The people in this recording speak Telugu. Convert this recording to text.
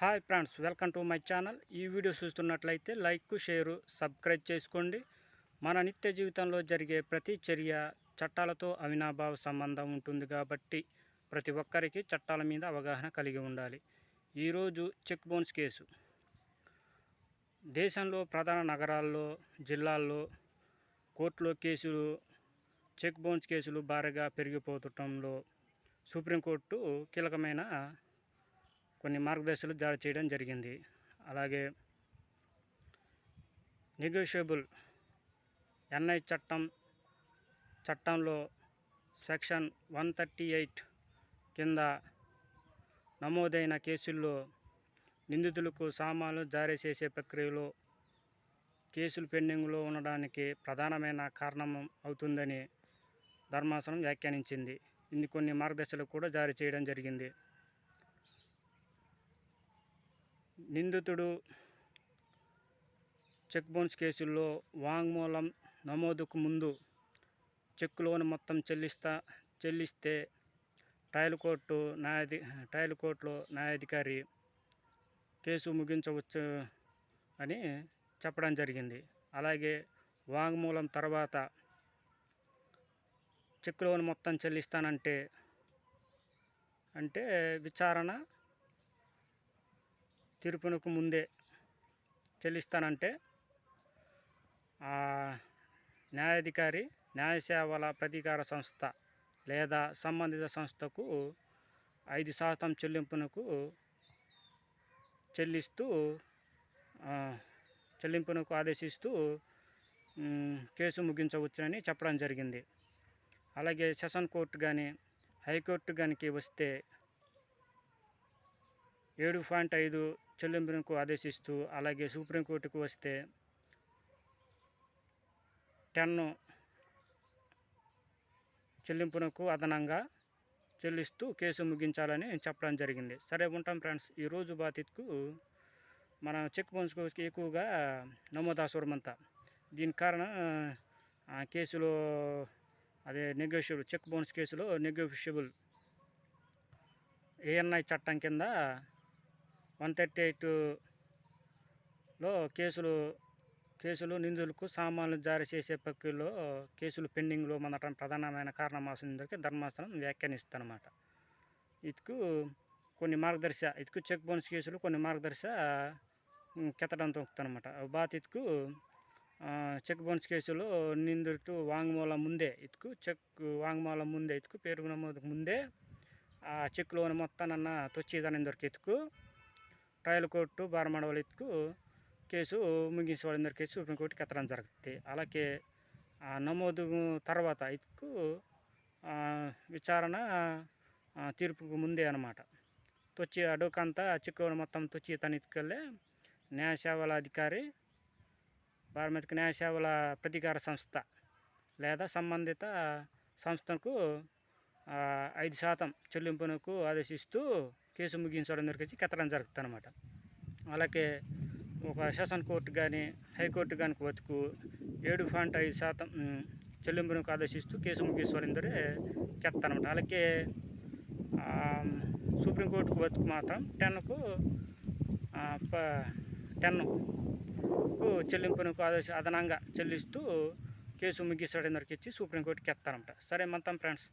Hi friends welcome to my channel. ఈ వీడియో చూస్తున్నట్లయితే లైక్ షేరు సబ్స్క్రైబ్ చేసుకోండి. మన నిత్య జీవితంలో జరిగే ప్రతి చర్య చట్టాలతో అవినాభావ సంబంధం ఉంటుంది కాబట్టి ప్రతి ఒక్కరికి చట్టాల మీద అవగాహన కలిగి ఉండాలి. ఈరోజు చెక్ బౌన్స్ కేసు. దేశంలో ప్రధాన నగరాల్లో జిల్లాల్లో కోర్టులో కేసులు చెక్ బౌన్స్ కేసులు భారీగా పెరిగిపోతుండటంలో సుప్రీంకోర్టు కీలకమైన కొన్ని మార్గదర్శకాలు జారీ చేయడం జరిగింది. అలాగే నెగోషియబుల్ ఎన్ఐ చట్టం చట్టంలో సెక్షన్ వన్ థర్టీ ఎయిట్ కింద నమోదైన కేసుల్లో నిందితులకు సామాన్లు జారీ చేసే ప్రక్రియలో కేసులు పెండింగ్లో ఉండడానికి ప్రధానమైన కారణం అవుతుందని ధర్మాసనం వ్యాఖ్యానించింది. ఇన్ని కొన్ని మార్గదర్శకాలు కూడా జారీ చేయడం జరిగింది. నిందితుడు చెక్ బౌన్స్ కేసుల్లో వాంగ్మూలం నమోదుకు ముందు చెక్కులోని మొత్తం చెల్లిస్తా చెల్లిస్తే ట్రయల్ కోర్టు న్యాయాధి ట్రయల్ కోర్టులో న్యాయాధికారి కేసు ముగించవచ్చు అని చెప్పడం జరిగింది. అలాగే వాంగ్మూలం తర్వాత చెక్ లోన్ మొత్తం చెల్లిస్తానంటే అంటే విచారణ తీర్పునకు ముందే చెల్లిస్తానంటే న్యాయాధికారి న్యాయసేవల ప్రతీకార సంస్థ లేదా సంబంధిత సంస్థకు ఐదు శాతం చెల్లింపునకు చెల్లిస్తూ చెల్లింపునకు ఆదేశిస్తూ కేసు ముగించవచ్చునని చెప్పడం జరిగింది. అలాగే సెషన్ కోర్టు కానీ హైకోర్టు కానీ వస్తే ఏడు పాయింట్ ఐదు చెల్లింపునకు ఆదేశిస్తూ అలాగే సుప్రీంకోర్టుకు వస్తే టెన్ చెల్లింపునకు అదనంగా చెల్లిస్తూ కేసు ముగించాలని చెప్పడం జరిగింది. సరే ఉంటాం ఫ్రెండ్స్ ఈరోజు బాధితుకు మన చెక్ బౌన్స్కి ఎక్కువగా నమోదాసురం అంతా. దీని కారణం కేసులో అదే నెగోషియబుల్ చెక్ బౌన్స్ కేసులో నెగోషియబుల్ ఏఎన్ఐ చట్టం కింద వన్ థర్టీ ఎయిట్లో కేసులు కేసులు నిందితులకు సామాన్లు జారీ చేసే ప్రక్రియలో కేసులు పెండింగ్లో మొదట ప్రధానమైన కారణం ఆసిందరికి ధర్మాసనం వ్యాఖ్యానిస్తానమాట ఇటుకు కొన్ని మార్గదర్శ ఇటుకు చెక్ బౌన్స్ కేసులు కొన్ని మార్గదర్శ కెత్తడం తొక్కుతానమాట బాధితుకు చెక్ బౌన్స్ కేసులో నిందితు వాంగ్మూల ముందే ఇటుకు చెక్ వాంగ్మూల ముందే ఇటుకు పేరు నమోదు ముందే ఆ చెక్లోని మొత్తానన్న తొచ్చిదాని దొరికి ఎత్తుకు ట్రయల్ కోర్టు బారమండవల ఎత్తుకు కేసు ముగించేవాళ్ళందరి కేసు సుప్రీంకోర్టుకి ఎత్తడం జరుగుతుంది. అలాగే నమోదు తర్వాత ఇటుకు విచారణ తీర్పుకు ముందే అనమాట తొచ్చి అడుకంతా చిక్కుడు మొత్తం తొచ్చి తను న్యాయ న్యాయసేవల అధికారి భారమిక న్యాయసేవల ప్రతీకార సంస్థ లేదా సంబంధిత సంస్థకు ఐదు శాతం చెల్లింపునకు ఆదేశిస్తూ కేసు ముగించడం దగ్గరికి కెత్తడం జరుగుతుందన్నమాట. అలాగే ఒక సెషన్ కోర్టు కానీ హైకోర్టు కానీ బతుకు ఏడు పాయింట్ ఐదు శాతం చెల్లింపునకు ఆదేశిస్తూ కేసు ముగించడం కెత్తనమాట అలాగే సుప్రీంకోర్టుకు బతుకు మాత్రం టెన్కు టెన్కు చెల్లింపునకు ఆదేశ అదనంగా చెల్లిస్తూ కేసు ముగించడం దగ్గరికి ఇచ్చి సుప్రీంకోర్టుకి ఎత్తారనమాట సరే మొత్తం ఫ్రెండ్స్.